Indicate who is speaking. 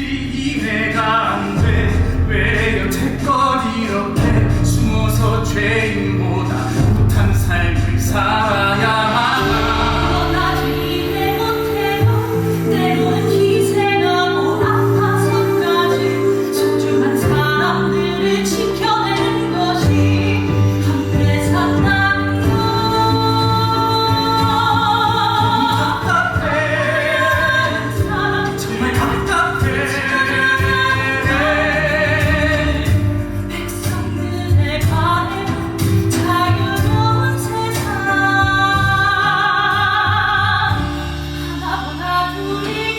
Speaker 1: 굳이 이해가 안 돼 Holy